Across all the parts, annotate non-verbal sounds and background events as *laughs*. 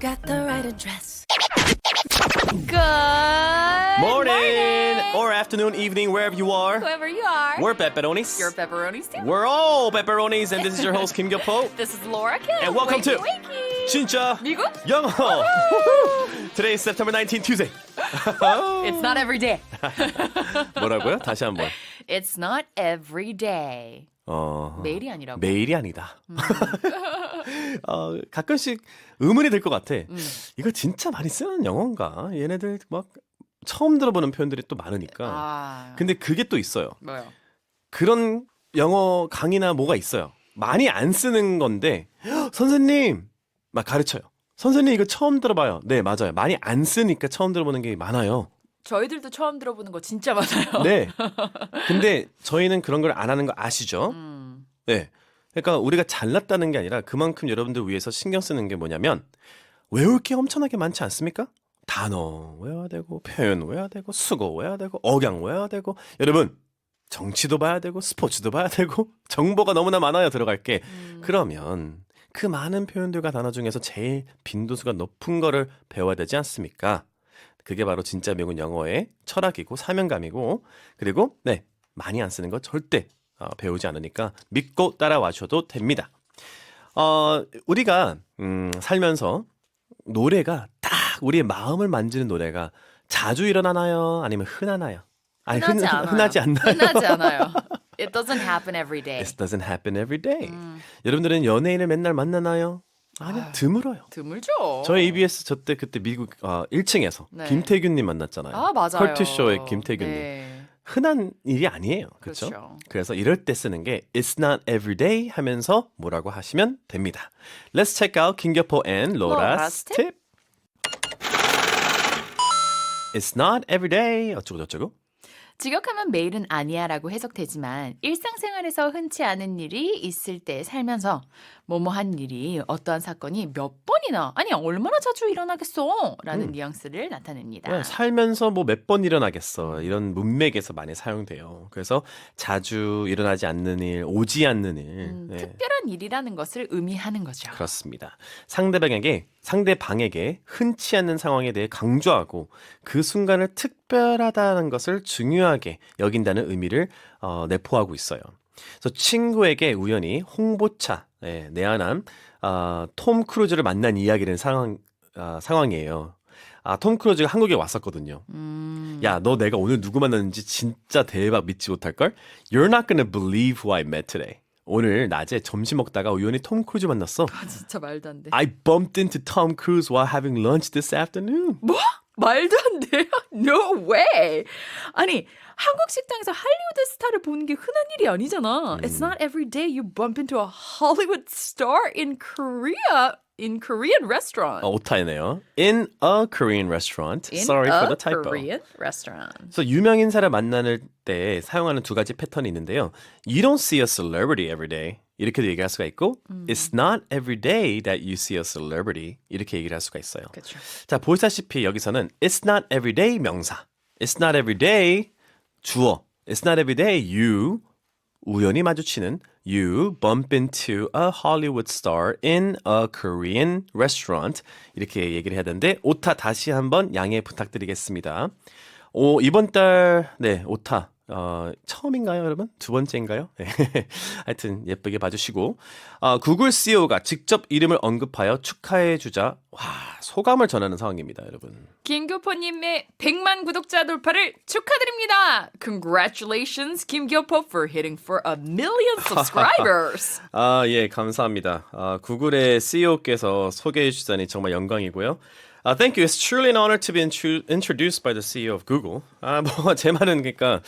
got the right address. Good Morning, or afternoon, evening, wherever you are. Whoever you are. We're pepperonis. You're pepperonis too. We're all pepperonis, and this is your host Kim Gyopo. *laughs* This is Laura Kim. And welcome to wakey, wakey. 진짜 미국? 영어. Today is September 19, Tuesday. It's *laughs* not every day. *laughs* 뭐라고요? 다시 한번. It's not every day. 어, 매일이 아니라고. 매일이 아니다. 어, 가끔씩 의문이 들 것 같아. 음. 이거 진짜 많이 쓰는 영어인가? 얘네들 막 처음 들어보는 표현들이 또 많으니까. 아. 근데 그게 또 있어요. 뭐요? 그런 영어 강의나 뭐가 있어요. 많이 안 쓰는 건데 "헉, 선생님 막 가르쳐요. 선생님 이거 처음 들어봐요. 네 맞아요. 많이 안 쓰니까 처음 들어보는 게 많아요. 저희들도 처음 들어보는 거 진짜 많아요. 네. *laughs* 근데 저희는 그런 걸 안 하는 거 아시죠? 음. 네. 그러니까 우리가 잘났다는 게 아니라 그만큼 여러분들 위해서 신경 쓰는 게 뭐냐면 외울 게 엄청나게 많지 않습니까? 단어 외워야 되고 표현 외워야 되고 수거 외워야 되고 억양 외워야 되고 여러분 정치도 봐야 되고 스포츠도 봐야 되고 *laughs* 정보가 너무나 많아요 들어갈 게 음. 그러면 그 많은 표현들과 단어 중에서 제일 빈도수가 높은 거를 배워야 되지 않습니까? 그게 바로 진짜 미국 영어의 철학이고 사명감이고 그리고 네 많이 안 쓰는 거 절대 어, 배우지 않으니까 믿고 따라와 줘도 됩니다. 어 우리가 음, 살면서 노래가 딱 우리의 마음을 만지는 노래가 자주 일어나나요? 아니면 흔하나요? 아니 흔하지 흔- 않아요. 흔하지 않나요? 흔하지 않아요. *laughs* It doesn't happen every day. It doesn't happen every day. 음. 여러분들은 연예인을 맨날 만나나요? 아니요, 아유. 드물어요. 드물죠. 저희 ABS 저 때 그때 미국 어, 1층에서 네. 김태균님 만났잖아요. 아 맞아요. 컬투쇼의 김태균님. 네. 흔한 일이 아니에요. 그렇죠? 그렇죠. 그래서 이럴 때 쓰는 게 It's not every day 하면서 뭐라고 하시면 됩니다. Let's check out 김겨포 and 로라's Laura's tip. It's not every day 어쩌고 저쩌고. 직역하면 매일은 아니야라고 해석되지만 일상생활에서 흔치 않은 일이 있을 때 살면서 뭐뭐한 일이 어떠한 사건이 몇 번이나 아니 얼마나 자주 일어나겠어라는 음. 뉘앙스를 나타냅니다. 그냥 살면서 뭐 몇 번 일어나겠어 이런 문맥에서 많이 사용돼요. 그래서 자주 일어나지 않는 일, 오지 않는 일. 음, 네. 특별한 일이라는 것을 의미하는 거죠. 그렇습니다. 상대방에게 상대방에게 흔치 않는 상황에 대해 강조하고 그 순간을 특별하다는 것을 중요 하게 여긴다는 의미를 어, 내포하고 있어요. 그래서 친구에게 우연히 홍보차 네, 내한한 어, 톰 크루즈를 만난 이야기는 상황 아, 상황이에요. 아, 톰 크루즈가 한국에 왔었거든요. 음, 야, 너 내가 오늘 누구 만났는지 진짜 대박 믿지 못할걸? You're not gonna believe who I met today. 오늘 낮에 점심 먹다가 우연히 톰 크루즈 만났어. 아, 진짜 말도 안 돼. I bumped into Tom Cruise while having lunch this afternoon. 뭐? 말도 안 돼요? *laughs* No way. 아니 한국 식당에서 할리우드 스타를 보는 게 흔한 일이 아니잖아. It's not every day you bump into a Hollywood star in Korea in Korean restaurant. 어, 오타이네요. In a Korean restaurant. in Sorry a for the typo. Korean restaurant. 그래서 유명 인사를 만나는 때 사용하는 두 가지 패턴이 있는데요. You don't see a celebrity every day. 이렇게도 얘기할 수가 있고, It's not every day that you see a celebrity. 이렇게 얘기를 할 수가 있어요. 그렇죠. 자, 보시다시피 여기서는 It's not every day 명사. It's not every day 주어. It's not every day you 우연히 마주치는 you bump into a Hollywood star in a Korean restaurant 이렇게 얘기를 해야 되는데 오타 다시 한번 양해 부탁드리겠습니다. 오, 이번 달 네, 오타 어, 처음인가요, 여러분? 두 번째인가요? 네. *laughs* 하여튼 예쁘게 봐주시고 어, 구글 CEO가 직접 이름을 언급하여 축하해 주자 와 소감을 전하는 상황입니다, 여러분. 김교포님의 100만 구독자 돌파를 축하드립니다. Congratulations, 김교포, for hitting for a million subscribers. *laughs* 아, 예, 감사합니다. 아, 구글의 CEO께서 소개해 주다니 정말 영광이고요. 아, thank you. It's truly an honor to be intru- introduced by the CEO of Google. 아, 뭐, 제 말은 그러니까,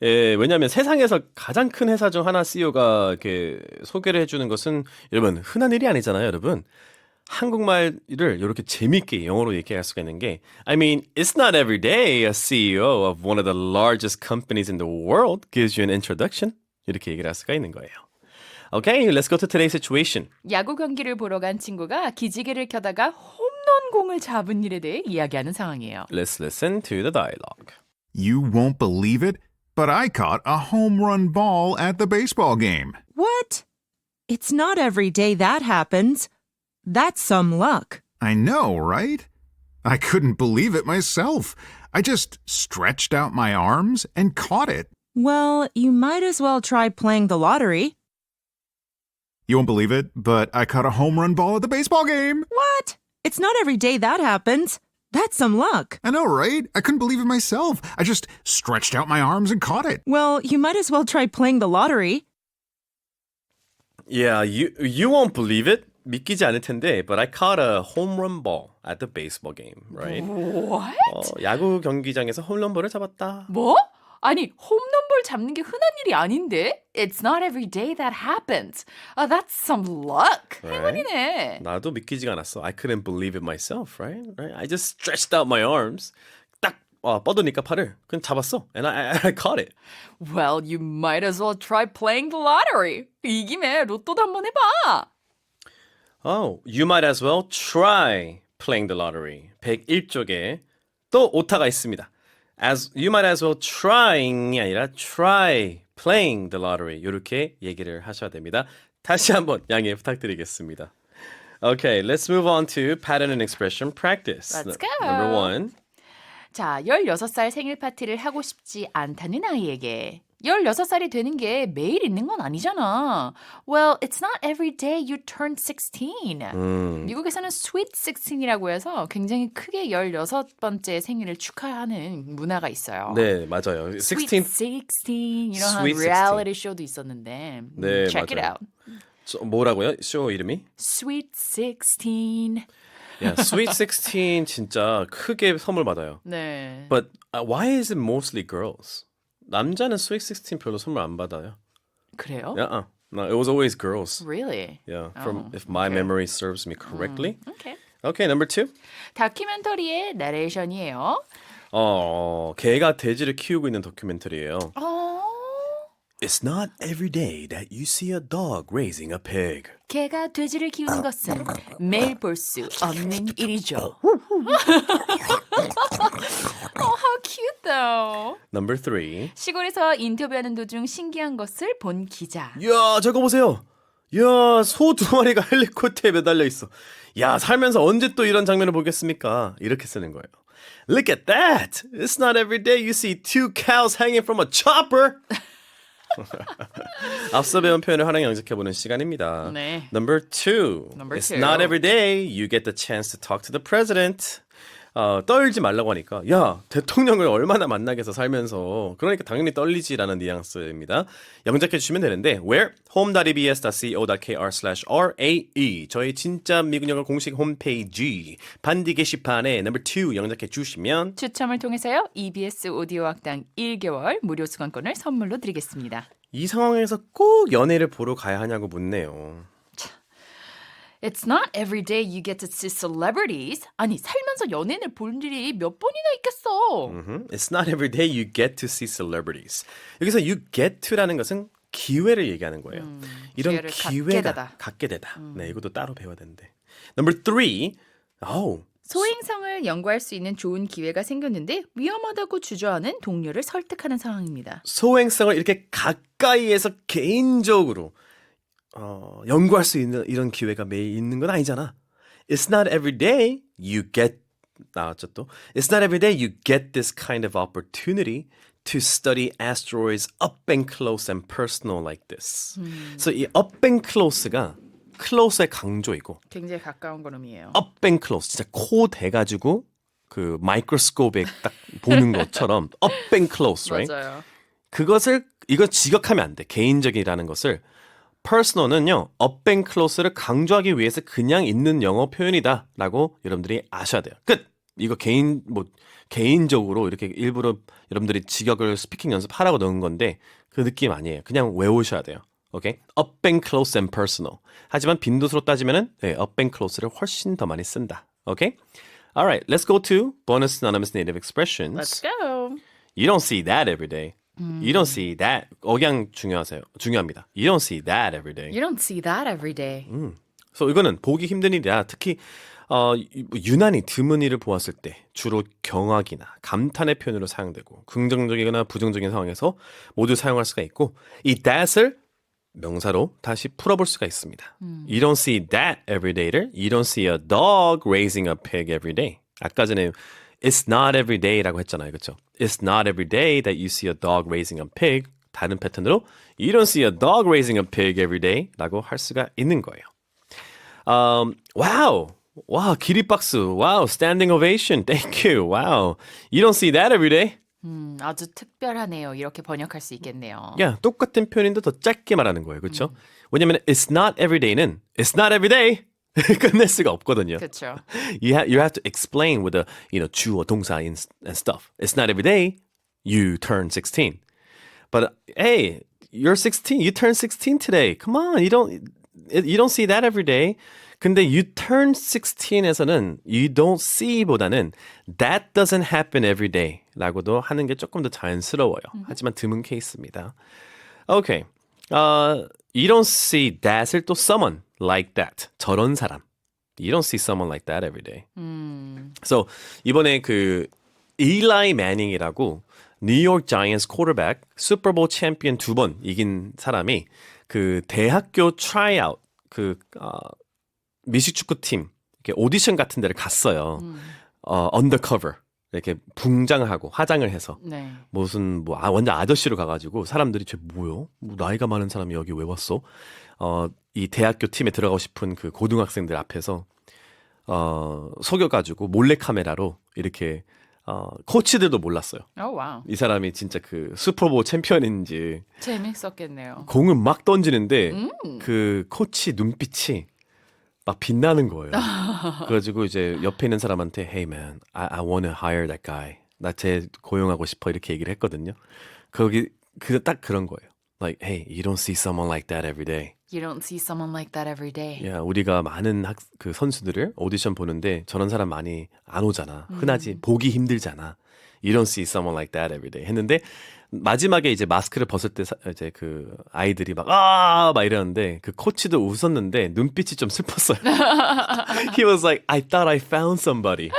예, 왜냐하면 세상에서 가장 큰 회사 중 하나 CEO가 이렇게 소개를 해주는 것은 여러분 흔한 일이 아니잖아요, 여러분. 한국말을 이렇게 재밌게 영어로 얘기할 수가 있는 게 I mean, it's not every day a CEO of one of the largest companies in the world gives you an introduction. 이렇게 얘기를 할 수가 있는 거예요. Okay, let's go to today's situation. 야구 경기를 보러 간 친구가 기지개를 켜다가 홈런 공을 잡은 일에 대해 이야기하는 상황이에요. Let's listen to the dialogue. You won't believe it, but I caught a home run ball at the baseball game. What? It's not every day that happens. That's some luck. I know, right? I couldn't believe it myself. I just stretched out my arms and caught it. Well, you might as well try playing the lottery. You won't believe it, but I caught a home run ball at the baseball game. What? It's not every day that happens. That's some luck. I know, right? I couldn't believe it myself. I just stretched out my arms and caught it. Well, you might as well try playing the lottery. Yeah, you you won't believe it. 믿기지 않을 텐데, but I caught a home run ball at the baseball game, right? What? 어, 야구 경기장에서 홈런볼을 잡았다. 뭐? 아니 홈런볼 잡는 게 흔한 일이 아닌데? It's not every day that happens. Ah, that's some luck. Right. 행운이네. 나도 믿기지가 않았어. I couldn't believe it myself, right? right? I just stretched out my arms. 딱 어, 뻗으니까 팔을 그냥 잡았어. And I, I, I caught it. Well, you might as well try playing the lottery. 이 김에 로또도 한번 해봐. Oh, you might as well try playing the lottery. 101쪽에 또 오타가 있습니다. As you might as well trying이 아니라 try playing the lottery. 이렇게 얘기를 하셔야 됩니다. 다시 한번 양해 부탁드리겠습니다. Okay, let's move on to pattern and expression practice. Let's go. Number one. 자, 16살 생일 파티를 하고 싶지 않다는 아이에게 16살이 되는 게 매일 있는 건 아니잖아. Well, it's not every day you turn 16. 음, 미국에서는 sweet 16이라고 해서 굉장히 크게 16번째 생일을 축하하는 문화가 있어요. 네, 맞아요. Sweet 16th 16 이런 한 Sweet 16. 리얼리티 쇼도 있었는데 음, 네, check it 맞아요. out. 저- 뭐라고요? 쇼 이름이? Sweet 16. Yeah, Sweet 16 진짜 크게 선물 받아요. 네. But uh, why is it mostly girls? 남자는 Sweet 16 별로 선물 안 받아요. 그래요? Uh-uh. No, it was always girls. Really? Yeah, from Oh, if my okay. memory serves me correctly. Okay. Okay, number two. 다큐멘터리의 나레이션이에요. 어, 개가 돼지를 키우고 있는 다큐멘터리예요. 어... It's not every day that you see a dog raising a pig. 개가 돼지를 키우는 것은 매일 볼 수 없는 일이죠. oh, how cute though. Number three. 시골에서 인터뷰하는 도중 신기한 것을 본 기자. 야, 저거 보세요. 야, 소 두 마리가 헬리콥터에 매달려 있어. 야, 살면서 언제 또 이런 장면을 보겠습니까? 이렇게 쓰는 거예요. Look at that. It's not every day you see two cows hanging from a chopper. 앞서 배운 표현을 활용 영작해보는 시간입니다. 네. Number two. Number It's two. not every day you get the chance to talk to the president. 어, 떨지 말라고 하니까 야 대통령을 얼마나 만나겠어 살면서 그러니까 당연히 떨리지라는 뉘앙스입니다. 영작해 주시면 되는데 where home.ebs.co.kr/rae 저희 진짜 미국 영어 공식 홈페이지 반디 게시판에 number two 영작해 주시면 추첨을 통해서요. EBS 오디오 학당 1개월 무료 수강권을 선물로 드리겠습니다. 이 상황에서 꼭 연애를 보러 가야 하냐고 묻네요. It's not every day you get to see celebrities. 아니 살면서 연예인을 볼 일이 몇 번이나 있겠어. Mhm. It's not every day you get to see celebrities. 여기서 you get to라는 것은 기회를 얘기하는 거예요. 이런 기회를 갖게 기회가 되다. 갖게 되다. 네, 이것도 따로 배워야 되는데. Number three. Oh, 소행성을 연구할 수 있는 좋은 기회가 생겼는데 위험하다고 주저하는 동료를 설득하는 상황입니다. 소행성을 이렇게 가까이에서 개인적으로 어, 연구할 수 있는 이런 기회가 매일 있는 건 아니잖아. It's not every day you get 나왔죠 또. It's not every day you get this kind of opportunity to study asteroids up and close and personal like this. 그래서 이 up and close가 close의 강조이고 굉장히 가까운 걸음이에요. up and close 진짜 코 대가지고 그 마이크로스코프에 딱 보는 것처럼 up and close, right? 맞아요. 그것을 이거 직역하면 안 돼. 개인적이라는 것을 personal은요 up and close를 강조하기 위해서 그냥 있는 영어 표현이다라고 여러분들이 아셔야 돼요. 끝. 이거 개인 뭐 개인적으로 이렇게 일부러 여러분들이 직역을 스피킹 연습하라고 넣은 건데 그 느낌 아니에요. 그냥 외우셔야 돼요. 오케이? up and close and personal. 하지만 빈도수로 따지면은 네, up and close를 훨씬 더 많이 쓴다. 오케이? Alright, let's go to bonus anonymous native expressions. Let's go. You don't see that every day. You don't see that. 억양 중요하세요. 중요합니다. You don't see that every day. You don't see that every day. 그래서 이거는 보기 힘든 일이라 특히 어, 유- 유난히 드문 일을 보았을 때 주로 경악이나 감탄의 표현으로 사용되고 긍정적이거나 부정적인 상황에서 모두 사용할 수가 있고 이 that을 명사로 다시 풀어볼 수가 있습니다. You don't see that every day를 You don't see a dog raising a pig every day. 아까 전에 It's not every day라고 했잖아요. 그렇죠? It's not every day that you see a dog raising a pig. 다른 패턴으로 You don't see a dog raising a pig every day라고 할 수가 있는 거예요. Um, wow. 와, 기립박수. Wow, standing ovation. Thank you. Wow. You don't see that every day. 음, 아주 특별하네요. 이렇게 번역할 수 있겠네요. 야, 똑같은 표현인데 더 짧게 말하는 거예요. 그렇죠? 왜냐면 it's not every day는 it's not every day. *laughs* 끝낼 수가 없거든요. 그렇죠. *laughs* You have you have to explain with a you know 주어 동사 and, and stuff. It's not every day you turn 16. But hey, you're 16. You turn 16 today. Come on. You don't you don't see that every day. 근데 you turn 16에서는 you don't see보다는 that doesn't happen every day라고도 하는 게 조금 더 자연스러워요. 하지만 드문 케이스입니다. Okay. 어, you don't see that을 또 someone like that. 저런 사람. You don't see someone like that every day. So 이번에 그 일라이 매닝이라고 뉴욕 자이언츠 쿼터백 슈퍼볼 챔피언 두 번 이긴 사람이 그 대학교 트라이아웃 그 어, 미식축구 팀 이렇게 오디션 같은 데를 갔어요. 어 언더커버 이렇게 붕장하고 화장을 해서 네. 무슨 뭐 아, 완전 아저씨로 가가지고 사람들이 쟤 뭐요? 뭐 나이가 많은 사람이 여기 왜 왔어? 어 이 대학교 팀에 들어가고 싶은 그 고등학생들 앞에서 어 속여가지고 몰래 카메라로 이렇게 어 코치들도 몰랐어요. 오 와우. 이 사람이 진짜 그 슈퍼볼 챔피언인지 재밌었겠네요. 공을 막 던지는데 그 코치 눈빛이 막 빛나는 거예요. *laughs* 그래가지고 이제 옆에 있는 사람한테 Hey man, I, I wanna hire that guy. 나 쟤 고용하고 싶어 이렇게 얘기를 했거든요. 거기 그 딱 그런 거예요. Like, hey, you don't see someone like that every day. You don't see someone like that every day. 야, 우리가 많은 학, 그 선수들을 오디션 보는데 저런 사람 많이 안 오잖아. 흔하지. 보기 힘들잖아. You don't see someone like that every day. 했는데 마지막에 이제 마스크를 벗을 때 사- 이제 그 아이들이 막 아! 막 이러는데 그 코치도 웃었는데 눈빛이 좀 슬펐어요. *laughs* He was like, I thought I found somebody.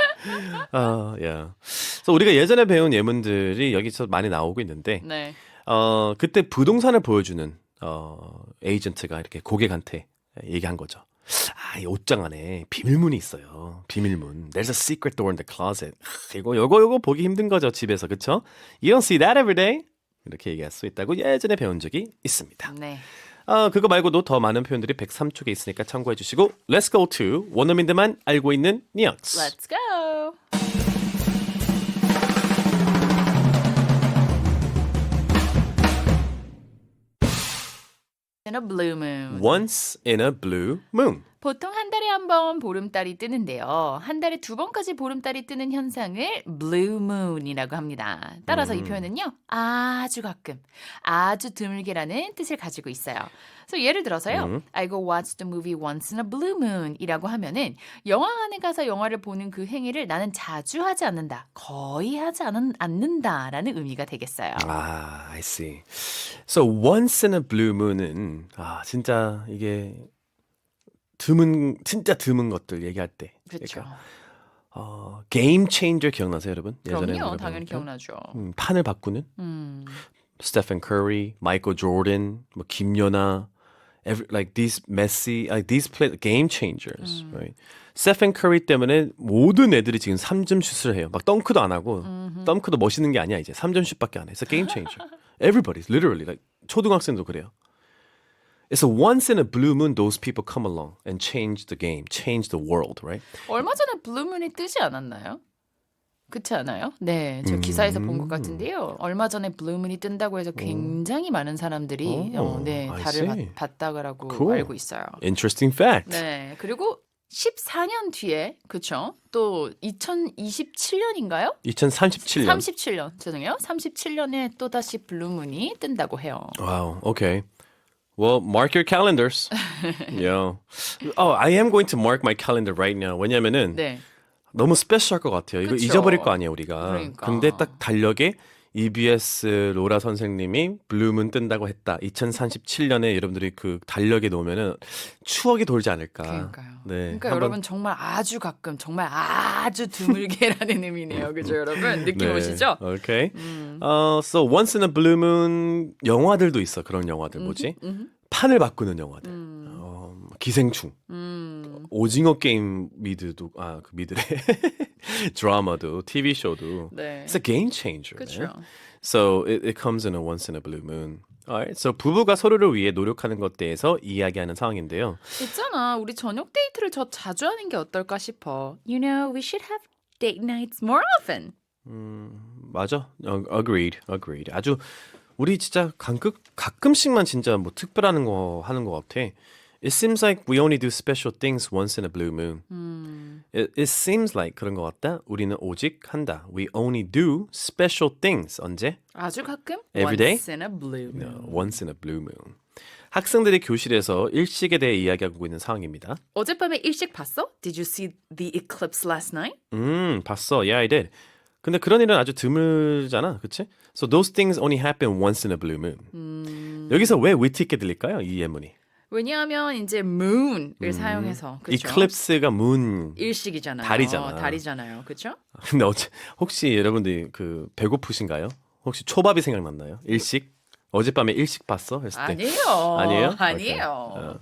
아, yeah. 그래서 우리가 예전에 배운 예문들이 여기서 많이 나오고 있는데 네. 어, 그때 부동산을 보여주는 어, 에이전트가 이렇게 고객한테 얘기한 거죠. 아, 이 옷장 안에 비밀문이 있어요. 비밀문. There's a secret door in the closet. 하, 이거 요거 요거 보기 힘든 거죠, 집에서. 그쵸? You don't see that every day. 이렇게 얘기할 수 있다고 예전에 배운 적이 있습니다. 네. 아, 그거 말고도 더 많은 표현들이 103쪽에 있으니까 참고해 주시고 Let's go to 원어민들만 알고 있는 뉘앙스. Let's go. In a blue moon. Once in a blue moon. 보통 한 달에 한 번 보름달이 뜨는데요. 한 달에 두 번까지 보름달이 뜨는 현상을 blue moon이라고 합니다. 따라서 이 표현은요. 아주 가끔, 아주 드물게라는 뜻을 가지고 있어요. 그래서 예를 들어서요. I go watch the movie once in a blue moon이라고 하면은 영화관에 가서 영화를 보는 그 행위를 나는 자주 하지 않는다. 거의 하지 않은, 않는다라는 의미가 되겠어요. 아, I see. So once in a blue moon은 아 진짜 이게 드문 진짜 드문 것들 얘기할 때. 그렇죠. 그러니까, 어 게임 체인저 기억나세요, 여러분? 예전에 그럼요. 당연히? 기억나죠. 음, 판을 바꾸는 음. 스테픈 커리, 마이클 조던, 뭐 김연아, every, like these Messi, like these play game changers, right? 스테픈 커리 때문에 모든 애들이 지금 3점 슛을 해요. 막 덩크도 안 하고, 덩크도 멋있는 게 아니야 이제 3점 슛밖에 안 해. A game changer. Everybody's literally like 초등학생도 그래요. It's a once in a blue moon those people come along and change the game, change the world, right? 얼마 전에 블루문이 뜨지 않았나요? 그렇지 않아요? 네, 저 기사에서 본 것 같은데요. 얼마 전에 블루문이 뜬다고 해서 굉장히 많은 사람들이 오, 어, 네, I 달을 봤다고 Cool. 알고 있어요. Interesting fact. 네, 그리고 14년 뒤에 그쵸? 또 2027년인가요? 2037년. 37년 죄송해요. 37년에 또 다시 블루문이 뜬다고 해요. Wow. Okay. Well, mark your calendars. yeah. Oh, I am going to mark my calendar right now. 왜냐면은 네, 너무 스페셜할 것 같아요. 이거 그쵸. 잊어버릴 거 아니에요, 우리가. 그러니까. 근데 딱 달력에 EBS 로라 선생님이 블루문 뜬다고 했다. 2037년에 여러분들이 그 달력에 놓으면은 추억이 돌지 않을까. 그러니까요. 네. 그러니까 여러분 정말 아주 가끔 정말 아주 드물게라는 의미네요. 그죠, 여러분? 느낌 네. 오시죠? 오케이. 음. 어, so once in a blue moon 영화들도 있어. 그런 영화들 뭐지? 판을 바꾸는 영화들. 어, 기생충. 음. 오징어 게임 미드도 아 그 미드래 드라마도 TV 쇼도 네. It's a game changer. 그렇죠. man. So it, it comes in a once in a blue moon. Alright. So 부부가 서로를 위해 노력하는 것에 대해서 이야기하는 상황인데요. 있잖아. 우리 저녁 데이트를 더 자주 하는 게 어떨까 싶어. You know, we should have date nights more often. 맞아. 어, agreed. Agreed. 아주 우리 진짜 가끔 가끔씩만 진짜 뭐 특별한 거 하는 것 같아. It seems like we only do special things once in a blue moon. It, it seems like 그런 것 같다. 우리는 오직 한다. We only do special things. 언제? 아주 가끔 Every day? once in a blue moon. 어, Once in a blue moon. 학생들이 교실에서 일식에 대해 이야기하고 있는 상황입니다. 어젯밤에 일식 봤어? Did you see the eclipse last night? 음, 봤어. Yeah, I did. 근데 그런 일은 아주 드물잖아. 그치? So those things only happen once in a blue moon. 여기서 왜 위트 있게 들릴까요? 이 예문이. 왜냐하면 이제 moon을 사용해서 그렇죠? Eclipse가 moon. 일식이잖아요. 달이잖아. 달이잖아요. 그렇죠? *laughs* 근데 어째, 혹시 여러분들이 그 배고프신가요? 혹시 초밥이 생각났나요? 일식? 어젯밤에 일식 봤어? 했을 때. 아니에요. 아니에요? *laughs* 아니에요.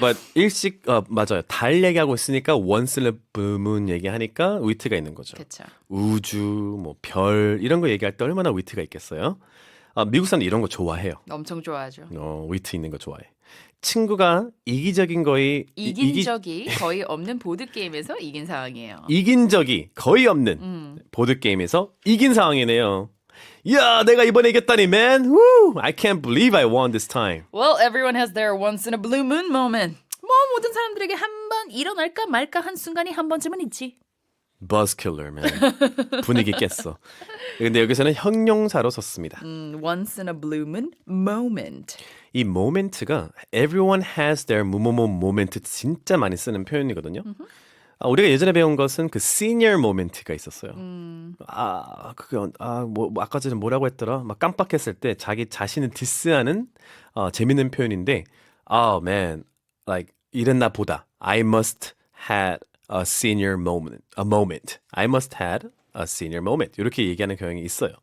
But 일식 어, 맞아요. 달 얘기하고 있으니까 blue moon 얘기하니까 위트가 있는 거죠. 그렇죠. 우주, 뭐 별 이런 거 얘기할 때 얼마나 위트가 있겠어요? 아, 미국 사람들 이런 거 좋아해요. 엄청 좋아하죠. 어, 위트 있는 거 좋아해. 친구가 이기적인 거의 이- 이긴 이기- 적이 거의 없는 보드 게임에서 이긴 상황이에요. 이긴 적이 거의 없는 음. 보드 게임에서 이긴 상황이네요. 야, 내가 이번에 이겼다니, man. Woo! I can't believe I won this time. Well, everyone has their once in a blue moon moment. 뭐 모든 사람들에게 한 번 일어날까 말까 한 순간이 한 번쯤은 있지. Buzzkiller, man. 분위기 깼어. 근데 여기서는 형용사로 썼습니다. 음, once in a blue moon moment. 이 moment가 everyone has their 뭐뭐뭐 moment 진짜 많이 쓰는 표현이거든요. 아, 우리가 예전에 배운 것은 그 senior moment가 있었어요. 아, 그게 아, 뭐, 뭐 아까 전에 뭐라고 했더라? 막 깜빡했을 때 자기 자신을 디스하는 어, 재밌는 표현인데, oh man, like 이랬나 보다. I must had a senior moment, a moment. I must had a senior moment. 이렇게 얘기하는 경향이 있어요.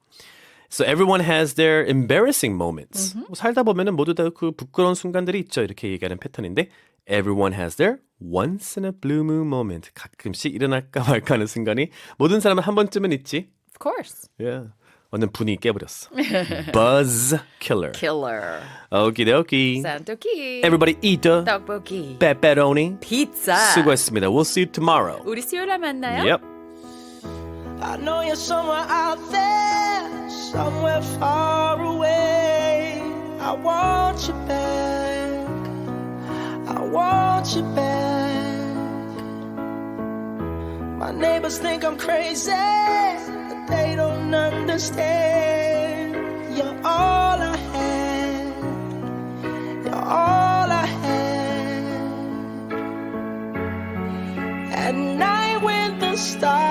So everyone has their embarrassing moments. 뭐 살다 보면은 모두 다 그 부끄러운 순간들이 있죠. 이렇게 얘기하는 패턴인데 everyone has their once in a blue moon moment. 가끔씩 일어날까 말까 하는 순간이 모든 사람은 한 번쯤은 있지. Of course. Yeah. 완전 분위기 깨버렸어. *laughs* Buzz killer. Killer. 오키도키. 산토키. Everybody eat the 떡볶이. pepperoni. 피자. 수고했습니다. We'll see you tomorrow. 우리 수요일에 만나요. Yep. I know you're somewhere out there, somewhere far away. I want you back. I want you back. My neighbors think I'm crazy, but they don't understand. You're all I had. You're all I had. At night when the stars